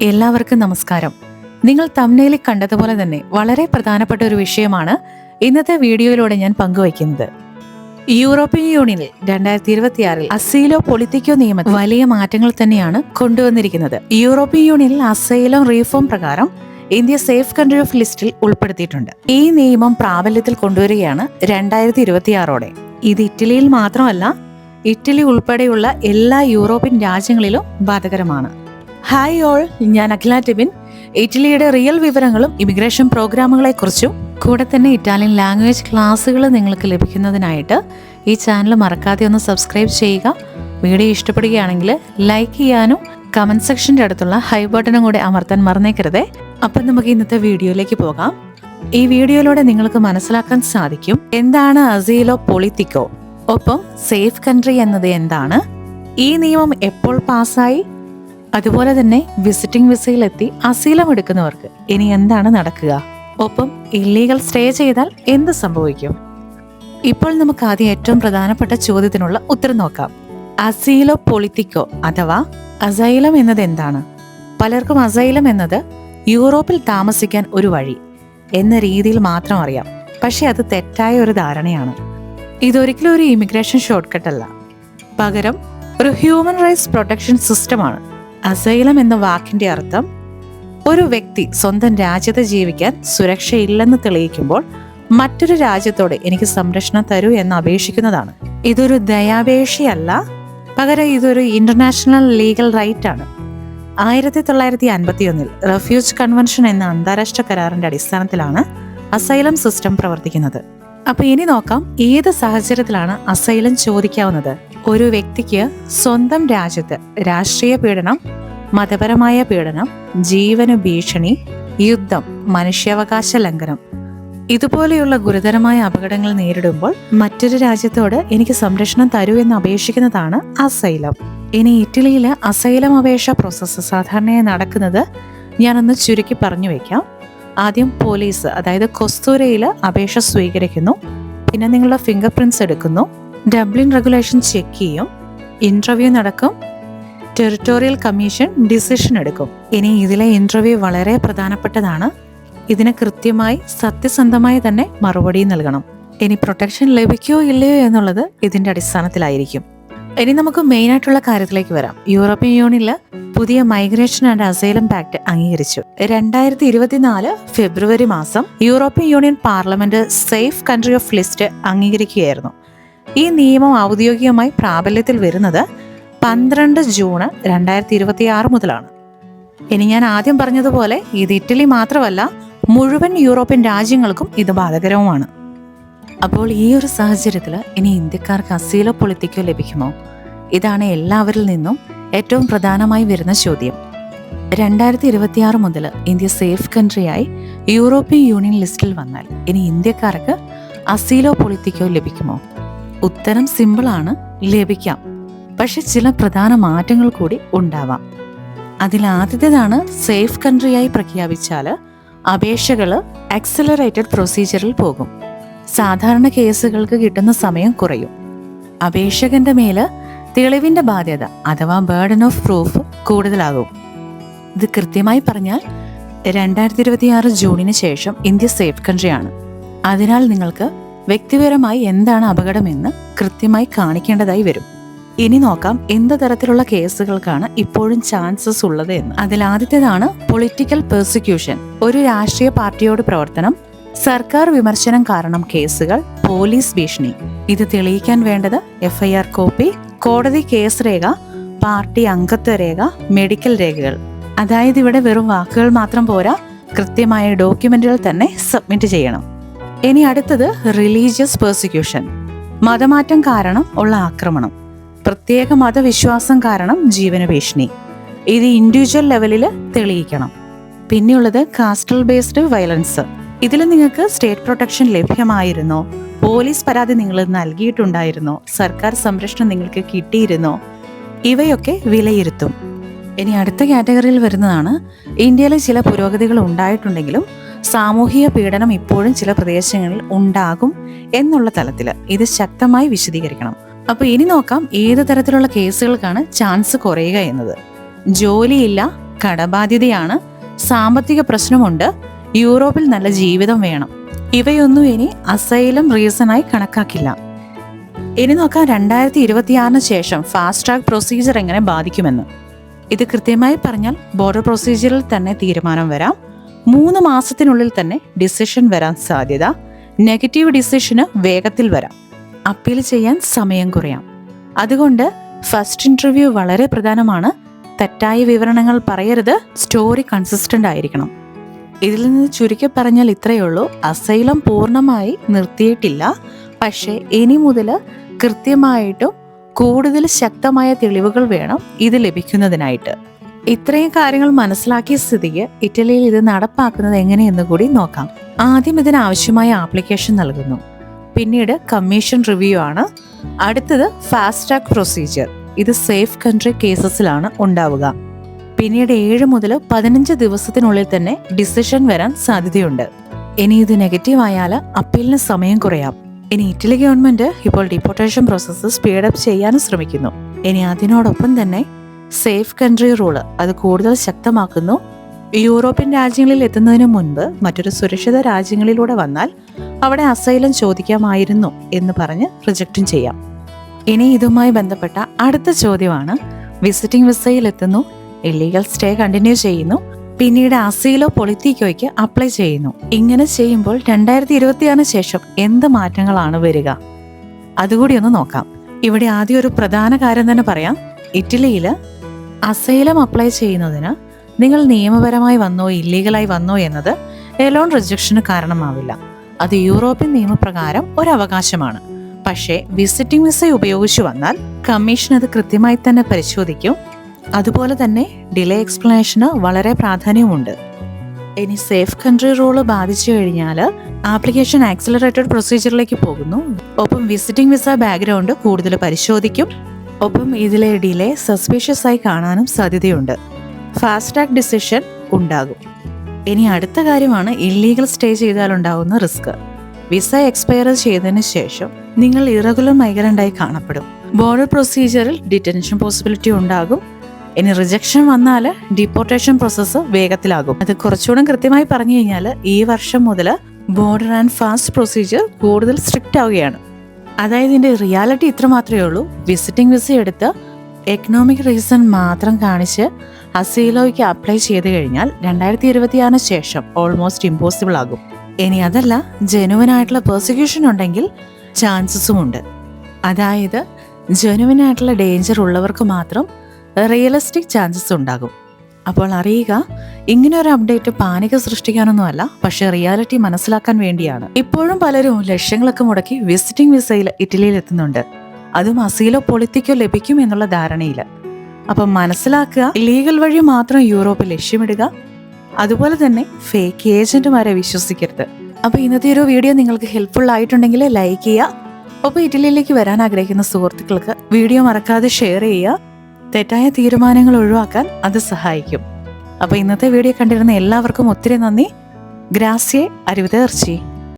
എല്ലാവർക്കും നമസ്കാരം. നിങ്ങൾ തമ്നയിൽ കണ്ടതുപോലെ തന്നെ വളരെ പ്രധാനപ്പെട്ട ഒരു വിഷയമാണ് ഇന്നത്തെ വീഡിയോയിലൂടെ ഞാൻ പങ്കുവയ്ക്കുന്നത്. യൂറോപ്യൻ യൂണിയനിൽ രണ്ടായിരത്തി ഇരുപത്തിയാറിൽ അസൈലോ പൊളിറ്റിക്കോ നിയമത്തിൽ വലിയ മാറ്റങ്ങൾ തന്നെയാണ് കൊണ്ടുവന്നിരിക്കുന്നത്. യൂറോപ്യൻ യൂണിയനിൽ അസൈലോ റീഫോം പ്രകാരം ഇന്ത്യ സേഫ് കൺട്രി ഓഫ് ലിസ്റ്റിൽ ഉൾപ്പെടുത്തിയിട്ടുണ്ട്. ഈ നിയമം പ്രാബല്യത്തിൽ കൊണ്ടുവരികയാണ് രണ്ടായിരത്തി ഇരുപത്തിയാറോടെ ഇത് ഇറ്റലിയിൽ മാത്രമല്ല ഇറ്റലി ഉൾപ്പെടെയുള്ള എല്ലാ യൂറോപ്യൻ രാജ്യങ്ങളിലും ബാധകരമാണ്. ഹായ് ഓൾ ഞാൻ അഖില ടിബിൻ ഇറ്റലിയുടെ റിയൽ വിവരങ്ങളും ഇമിഗ്രേഷൻ പ്രോഗ്രാമുകളെ കുറിച്ചും കൂടെ തന്നെ ഇറ്റാലിയൻ ലാംഗ്വേജ് ക്ലാസ്സുകൾ നിങ്ങൾക്ക് ലഭിക്കുന്നതിനായിട്ട് ഈ ചാനൽ മറക്കാതെ ഒന്ന് സബ്സ്ക്രൈബ് ചെയ്യുക. വീഡിയോ ഇഷ്ടപ്പെടുകയാണെങ്കിൽ ലൈക്ക് ചെയ്യാനും കമന്റ് സെക്ഷന്റെ അടുത്തുള്ള ഹൈ ബട്ടണും കൂടെ അമർത്താൻ മറന്നേക്കരുതേ. അപ്പം നമുക്ക് ഇന്നത്തെ വീഡിയോയിലേക്ക് പോകാം. ഈ വീഡിയോയിലൂടെ നിങ്ങൾക്ക് മനസ്സിലാക്കാൻ സാധിക്കും എന്താണ് അസീലോ പൊളിത്തിക്കോ ഒപ്പം സേഫ് കൺട്രി എന്നത് എന്താണ്? ഈ നിയമം എപ്പോൾ പാസ്സായി അതുപോലെ തന്നെ വിസിറ്റിംഗ് വിസയിൽ എത്തി അസീലം എടുക്കുന്നവർക്ക് ഇനി എന്താണ് നടക്കുക? ഒപ്പം ഇല്ലീഗൽ സ്റ്റേ ചെയ്താൽ എന്ത് സംഭവിക്കും? ഇപ്പോൾ നമുക്ക് ആദ്യം ഏറ്റവും പ്രധാനപ്പെട്ട ചോദ്യത്തിനുള്ള ഉത്തരം നോക്കാം. അസീലോ പൊളിറ്റിക്കോ അഥവാ അസൈലം എന്നത് എന്താണ്? പലർക്കും അസൈലം എന്നത് യൂറോപ്പിൽ താമസിക്കാൻ ഒരു വഴി എന്ന രീതിയിൽ മാത്രം അറിയാം. പക്ഷെ അത് തെറ്റായ ഒരു ധാരണയാണ്. ഇതൊരിക്കലും ഒരു ഇമിഗ്രേഷൻ ഷോർട്ട് കട്ട് അല്ല. പകരം ഒരു ഹ്യൂമൻ റൈറ്റ്സ് പ്രൊട്ടക്ഷൻ സിസ്റ്റമാണ് അസൈലം എന്ന വാക്കിന്റെ അർത്ഥം ഒരു വ്യക്തി സ്വന്തം രാജ്യത്ത് ജീവിക്കാൻ സുരക്ഷയില്ലെന്ന് തെളിയിക്കുമ്പോൾ മറ്റൊരു രാജ്യത്തോടെ എനിക്ക് സംരക്ഷണം തരൂ എന്ന് അപേക്ഷിക്കുന്നതാണ്. ഇതൊരു ദയാപേക്ഷയല്ല. പകരം ഇതൊരു ഇന്റർനാഷണൽ ലീഗൽ റൈറ്റ് ആണ്. ആയിരത്തി തൊള്ളായിരത്തി അൻപത്തിയൊന്നിൽ റെഫ്യൂജ് കൺവെൻഷൻ എന്ന അന്താരാഷ്ട്ര കരാറിന്റെ അടിസ്ഥാനത്തിലാണ് അസൈലം സിസ്റ്റം പ്രവർത്തിക്കുന്നത്. അപ്പൊ ഇനി നോക്കാം ഏത് സാഹചര്യത്തിലാണ് അസൈലം ചോദിക്കാവുന്നത്? ഒരു വ്യക്തിക്ക് സ്വന്തം രാജ്യത്ത് രാഷ്ട്രീയ പീഡനം മതപരമായ പീഡനം ജീവന ഭീഷണി യുദ്ധം മനുഷ്യാവകാശ ലംഘനം ഇതുപോലെയുള്ള ഗുരുതരമായ അപകടങ്ങൾ നേരിടുമ്പോൾ മറ്റൊരു രാജ്യത്തോട് എനിക്ക് സംരക്ഷണം തരൂ എന്ന് അപേക്ഷിക്കുന്നതാണ് അസൈലം. ഇനി ഇറ്റലിയിലെ അസൈലം അപേക്ഷ പ്രോസസ്സ് സാധാരണയായി നടക്കുന്നത് ഞാനൊന്ന് ചുരുക്കി പറഞ്ഞു വെക്കാം. ആദ്യം പോലീസ് അതായത് കൊസ്തൂരയിൽ അപേക്ഷ സ്വീകരിക്കുന്നു. പിന്നെ നിങ്ങളുടെ ഫിംഗർ പ്രിന്റ്സ് എടുക്കുന്നു. ഡബ്ലിൻ റെഗുലേഷൻ ചെക്ക് ചെയ്യും. ഇന്റർവ്യൂ നടക്കും. ടെറിട്ടോറിയൽ കമ്മീഷൻ ഡിസിഷൻ എടുക്കും. ഇനി ഇതിലെ ഇന്റർവ്യൂ വളരെ പ്രധാനപ്പെട്ടതാണ്. ഇതിന് കൃത്യമായി സത്യസന്ധമായി തന്നെ മറുപടി നൽകണം. ഇനി പ്രൊട്ടക്ഷൻ ലഭിക്കുകയോ ഇല്ലയോ എന്നുള്ളത് ഇതിന്റെ അടിസ്ഥാനത്തിലായിരിക്കും. ഇനി നമുക്ക് മെയിൻ ആയിട്ടുള്ള കാര്യത്തിലേക്ക് വരാം. യൂറോപ്യൻ യൂണിയനിൽ പുതിയ മൈഗ്രേഷൻ ആൻഡ് അസൈലം പാക്ട് അംഗീകരിച്ചു. രണ്ടായിരത്തി ഇരുപത്തിനാല് ഫെബ്രുവരി മാസം European union parliament safe country of list അംഗീകരിക്കുകയായിരുന്നു. ഈ നിയമം ഔദ്യോഗികമായി പ്രാബല്യത്തിൽ വരുന്നത് പന്ത്രണ്ട് ജൂൺ രണ്ടായിരത്തി ഇരുപത്തി ആറ് മുതലാണ്. ഇനി ഞാൻ ആദ്യം പറഞ്ഞതുപോലെ ഇത് ഇറ്റലി മാത്രമല്ല മുഴുവൻ യൂറോപ്യൻ രാജ്യങ്ങൾക്കും ഇത് ബാധകരവുമാണ്. അപ്പോൾ ഈ ഒരു സാഹചര്യത്തിൽ ഇനി ഇന്ത്യക്കാർക്ക് അസീലോ പൊളിറ്റിക്കോ ലഭിക്കുമോ? ഇതാണ് എല്ലാവരിൽ നിന്നും ഏറ്റവും പ്രധാനമായി വരുന്ന ചോദ്യം. രണ്ടായിരത്തി ഇരുപത്തിയാറ് മുതൽ ഇന്ത്യ സേഫ് കൺട്രിയായി യൂറോപ്യൻ യൂണിയൻ ലിസ്റ്റിൽ വന്നാൽ ഇനി ഇന്ത്യക്കാർക്ക് അസീലോ പൊളിറ്റിക്കോ ലഭിക്കുമോ? ഉത്തരം സിമ്പിളാണ് ലഭിക്കാം. പക്ഷെ ചില പ്രധാന മാറ്റങ്ങൾ കൂടി ഉണ്ടാവാം. അതിൽ ആദ്യത്തേതാണ് സേഫ് കൺട്രിയായി പ്രഖ്യാപിച്ചാൽ അപേക്ഷകൾ ആക്സലറേറ്റഡ് പ്രൊസീജിയറിൽ പോകും. സാധാരണ കേസുകൾക്ക് കിട്ടുന്ന സമയം കുറയും. അപേക്ഷകന്റെ മേൽ തെളിവിന്റെ ബാധ്യത അഥവാ ബേർഡൻ ഓഫ് പ്രൂഫ് കൂടുതലാകും. ഇത് കൃത്യമായി പറഞ്ഞാൽ രണ്ടായിരത്തി ഇരുപത്തിയാറ് ജൂണിന് ശേഷം ഇന്ത്യ സേഫ് കൺട്രിയാണ് അതിനാൽ നിങ്ങൾക്ക് വ്യക്തിപരമായി എന്താണ് അപകടമെന്ന് കൃത്യമായി കാണിക്കേണ്ടതായി വരും. ഇനി നോക്കാം എന്ത് തരത്തിലുള്ള കേസുകൾക്കാണ് ഇപ്പോഴും ചാൻസസ് ഉള്ളത് എന്ന്. അതിൽ ആദ്യത്തേതാണ് പൊളിറ്റിക്കൽ പെർസിക്യൂഷൻ ഒരു രാഷ്ട്രീയ പാർട്ടിയോട് പ്രവർത്തനം സർക്കാർ വിമർശനം കാരണം കേസുകൾ പോലീസ് ഭീഷണി. ഇത് തെളിയിക്കാൻ വേണ്ടത് എഫ്ഐആർ കോപ്പി കോടതി കേസ് രേഖ പാർട്ടി അംഗത്വ രേഖ മെഡിക്കൽ രേഖകൾ. അതായത് ഇവിടെ വെറും വാക്കുകൾ മാത്രം പോരാ കൃത്യമായ ഡോക്യുമെന്റുകൾ തന്നെ സബ്മിറ്റ് ചെയ്യണം. ഇനി അടുത്തത് റിലീജിയസ് പെർസിക്യൂഷൻ മതമാറ്റം കാരണം ഉള്ള ആക്രമണം. പ്രത്യേക മതവിശ്വാസം കാരണം ജീവന ഭീഷണി. ഇത് ഇൻഡിവിജ്വൽ ലെവലിൽ തെളിയിക്കണം. പിന്നെയുള്ളത് കാസ്റ്റൽ ബേസ്ഡ് വയലൻസ് ഇതിൽ നിങ്ങൾക്ക് സ്റ്റേറ്റ് പ്രൊട്ടക്ഷൻ ലഭ്യമായിരുന്നോ? പോലീസ് പരാതി നിങ്ങൾ നൽകിയിട്ടുണ്ടായിരുന്നോ? സർക്കാർ സംരക്ഷണം നിങ്ങൾക്ക് കിട്ടിയിരുന്നോ? ഇവയൊക്കെ വിലയിരുത്തും. ഇനി അടുത്ത കാറ്റഗറിയിൽ വരുന്നതാണ് ഇന്ത്യയിലെ ചില പുരോഗതികൾ ഉണ്ടായിട്ടുണ്ടെങ്കിലും സാമൂഹിക പീഡനം ഇപ്പോഴും ചില പ്രദേശങ്ങളിൽ ഉണ്ടാകും എന്നുള്ള തലത്തിൽ ഇത് ശക്തമായി വിശദീകരിക്കണം. അപ്പോൾ ഇനി നോക്കാം ഏത് തരത്തിലുള്ള കേസുകൾക്കാണ് ചാൻസ് കുറയുക എന്നത്. ജോലിയില്ല കടബാധ്യതയാണ് സാമ്പത്തിക പ്രശ്നമുണ്ട് യൂറോപ്പിൽ നല്ല ജീവിതം വേണം. ഇവയൊന്നും ഇനി അസൈലം റീസണായി കണക്കാക്കില്ല. ഇനി നോക്കാം രണ്ടായിരത്തി ഇരുപത്തിയാറിന് ശേഷം ഫാസ്റ്റ് ട്രാക്ക് പ്രൊസീജിയർ എങ്ങനെ ബാധിക്കുമെന്ന്. ഇത് കൃത്യമായി പറഞ്ഞാൽ ബോർഡർ പ്രൊസീജിയറിൽ തന്നെ തീരുമാനം വരാം. മൂന്ന് മാസത്തിനുള്ളിൽ തന്നെ ഡിസിഷൻ വരാൻ സാധ്യത. നെഗറ്റീവ് ഡിസിഷന് വേഗത്തിൽ വരാം. അപ്പീൽ ചെയ്യാൻ സമയം കുറയാം. അതുകൊണ്ട് ഫസ്റ്റ് ഇന്റർവ്യൂ വളരെ പ്രധാനമാണ്. തെറ്റായ വിവരണങ്ങൾ പറയരുത്. സ്റ്റോറി കൺസിസ്റ്റന്റ് ആയിരിക്കണം. ഇതിൽ നിന്ന് ചുരുക്കി പറഞ്ഞാൽ ഇത്രയേ ഉള്ളൂ. അസൈലം പൂർണമായി നിർത്തിയിട്ടില്ല. പക്ഷേ ഇനി മുതൽ കൃത്യമായിട്ടും കൂടുതൽ ശക്തമായ തെളിവുകൾ വേണം ഇത് ലഭിക്കുന്നതിനായിട്ട്. ഇത്രയും കാര്യങ്ങൾ മനസ്സിലാക്കിയ സ്ഥിതിക്ക് ഇറ്റലിയിൽ ഇത് നടപ്പാക്കുന്നത് എങ്ങനെയെന്ന് കൂടി നോക്കാം. ആദ്യം ഇതിന് ആവശ്യമായ ആപ്ലിക്കേഷൻ നൽകുന്നു. പിന്നീട് കമ്മീഷൻ റിവ്യൂ ആണ്. അടുത്തത് ഫാസ്റ്റ് ട്രാക്ക് പ്രൊസീജിയർ. ഇത് സേഫ് കൺട്രി കേസസിലാണ് ഉണ്ടാവുക. പിന്നീട് ഏഴ് മുതൽ പതിനഞ്ച് ദിവസത്തിനുള്ളിൽ തന്നെ ഡിസിഷൻ വരാൻ സാധ്യതയുണ്ട്. ഇനി ഇത് നെഗറ്റീവ് ആയാൽ അപ്പീലിന് സമയം കുറയാം. ഇനി ഇറ്റലി ഗവൺമെന്റ് ഇപ്പോൾ ഡിപ്പോർട്ടേഷൻ പ്രോസസ്സ് സ്പീഡപ്പ് ചെയ്യാനും ശ്രമിക്കുന്നു. ഇനി അതിനോടൊപ്പം തന്നെ സേഫ് കൺട്രി റൂൾ അത് കൂടുതൽ ശക്തമാക്കുന്നു. യൂറോപ്യൻ രാജ്യങ്ങളിൽ എത്തുന്നതിന് മുൻപ് മറ്റൊരു സുരക്ഷിത രാജ്യങ്ങളിലൂടെ വന്നാൽ അവിടെ അസൈലം ചോദിക്കാമായിരുന്നു എന്ന് പറഞ്ഞ് റിജക്റ്റും ചെയ്യാം. ഇനി ഇതുമായി ബന്ധപ്പെട്ട അടുത്ത ചോദ്യമാണ്. വിസിറ്റിംഗ് വിസയിൽ എത്തുന്നു ഇല്ലീഗൽ സ്റ്റേ കണ്ടിന്യൂ ചെയ്യുന്നു പിന്നീട് അസീലോ പൊളിറ്റിക്കോയ്ക്ക് അപ്ലൈ ചെയ്യുന്നു. ഇങ്ങനെ ചെയ്യുമ്പോൾ രണ്ടായിരത്തി ഇരുപത്തിയാറിന് ശേഷം എന്ത് മാറ്റങ്ങളാണ് വരിക? അതുകൂടി ഒന്ന് നോക്കാം. ഇവിടെ ആദ്യം ഒരു പ്രധാന കാര്യം തന്നെ പറയാം. ഇറ്റലിയിൽ അസൈലം അപ്ലൈ ചെയ്യുന്നതിന് നിങ്ങൾ നിയമപരമായി വന്നോ ഇല്ലീഗലായി വന്നോ എന്നത് എലോൺ റിജക്ഷന് കാരണമാവില്ല. അത് യൂറോപ്യൻ നിയമപ്രകാരം ഒരു അവകാശമാണ് പക്ഷേ വിസിറ്റിംഗ് വിസ ഉപയോഗിച്ചു വന്നാൽ കമ്മീഷൻ അത് കൃത്യമായി തന്നെ പരിശോധിക്കും. അതുപോലെ തന്നെ ഡിലേ എക്സ്പ്ലനേഷന് വളരെ പ്രാധാന്യമുണ്ട്. ഇനി സേഫ് കൺട്രി റൂൾ ബാധിച്ചു കഴിഞ്ഞാൽ ആപ്ലിക്കേഷൻ ആക്സിലറേറ്റഡ് പ്രൊസീജിയറിലേക്ക് പോകുന്നു. ഒപ്പം വിസിറ്റിംഗ് വിസ ബാക്ക്ഗ്രൗണ്ട് കൂടുതൽ പരിശോധിക്കും. ഒപ്പം ഇതിലെ ഡിലേ സസ്പീഷ്യസ് ആയി കാണാനും സാധ്യതയുണ്ട്. ഫാസ്റ്റ് ട്രാക്ക് ഡിസിഷൻ ഉണ്ടാകും. ഇനി അടുത്ത കാര്യമാണ് ഇല്ലീഗൽ സ്റ്റേ ചെയ്താൽ ഉണ്ടാകുന്ന റിസ്ക്. വിസ എക്സ്പയർ ചെയ്തതിന് ശേഷം നിങ്ങൾ ഇറഗുലർ മൈഗ്രന്റായി കാണപ്പെടും. ബോർഡർ പ്രൊസീജിയറിൽ ഡിറ്റൻഷൻ പോസിബിലിറ്റി ഉണ്ടാകും. ഇനി റിജക്ഷൻ വന്നാൽ ഡിപ്പോർട്ടേഷൻ പ്രോസസ്സ് വേഗത്തിലാകും. അത് കുറച്ചുകൂടെ കൃത്യമായി പറഞ്ഞു കഴിഞ്ഞാൽ ഈ വർഷം മുതൽ ബോർഡർ ആൻഡ് ഫാസ്റ്റ് പ്രൊസീജിയർ കൂടുതൽ സ്ട്രിക്റ്റ് ആവുകയാണ്. അതായത് ഇതിന്റെ റിയാലിറ്റി ഇത്ര മാത്രമേ ഉള്ളൂ. വിസിറ്റിംഗ് വിസ എടുത്ത് എക്കണോമിക് റീസൺ മാത്രം കാണിച്ച് അസീലോയ്ക്ക് അപ്ലൈ ചെയ്ത് കഴിഞ്ഞാൽ രണ്ടായിരത്തി ഇരുപത്തിയാറിന് ശേഷം ഓൾമോസ്റ്റ് ഇമ്പോസിബിൾ ആകും. ഇനി അതല്ല ജെനുവൻ ആയിട്ടുള്ള പെർസിക്യൂഷൻ ഉണ്ടെങ്കിൽ ചാൻസസും ഉണ്ട്. അതായത് ജെനുവൻ ആയിട്ടുള്ള ഡേഞ്ചർ ഉള്ളവർക്ക് മാത്രം റിയലിസ്റ്റിക് ചാൻസസ് ഉണ്ടാകും. അപ്പോൾ അറിയുക ഇങ്ങനെ ഒരു അപ്ഡേറ്റ് പാനിക സൃഷ്ടിക്കാനൊന്നുമല്ല പക്ഷെ റിയാലിറ്റി മനസ്സിലാക്കാൻ വേണ്ടിയാണ്. ഇപ്പോഴും പലരും ലക്ഷ്യങ്ങളൊക്കെ മുടക്കി വിസിറ്റിംഗ് വിസയിൽ ഇറ്റലിയിൽ എത്തുന്നുണ്ട് അതും അസീലോ പൊളിറ്റിക്കോ ലഭിക്കും എന്നുള്ള ധാരണയിൽ. അപ്പം മനസ്സിലാക്കുക ലീഗൽ വഴി മാത്രം യൂറോപ്പ് ലക്ഷ്യമിടുക അതുപോലെ തന്നെ ഫേക്ക് ഏജന്റുമാരെ വിശ്വസിക്കരുത്. അപ്പൊ ഇന്നത്തെ ഒരു വീഡിയോ നിങ്ങൾക്ക് ഹെൽപ്ഫുൾ ആയിട്ടുണ്ടെങ്കിൽ ലൈക്ക് ചെയ്യുക. ഒപ്പം ഇറ്റലിയിലേക്ക് വരാൻ ആഗ്രഹിക്കുന്ന സുഹൃത്തുക്കൾക്ക് വീഡിയോ മറക്കാതെ ഷെയർ ചെയ്യുക. തെറ്റായ തീരുമാനങ്ങൾ ഒഴിവാക്കാൻ അത് സഹായിക്കും. അപ്പൊ ഇന്നത്തെ വീഡിയോ കണ്ടിരുന്ന എല്ലാവർക്കും ഒത്തിരി നന്ദി. ഗ്രാസ്യെ അരുവിതേർച്ചി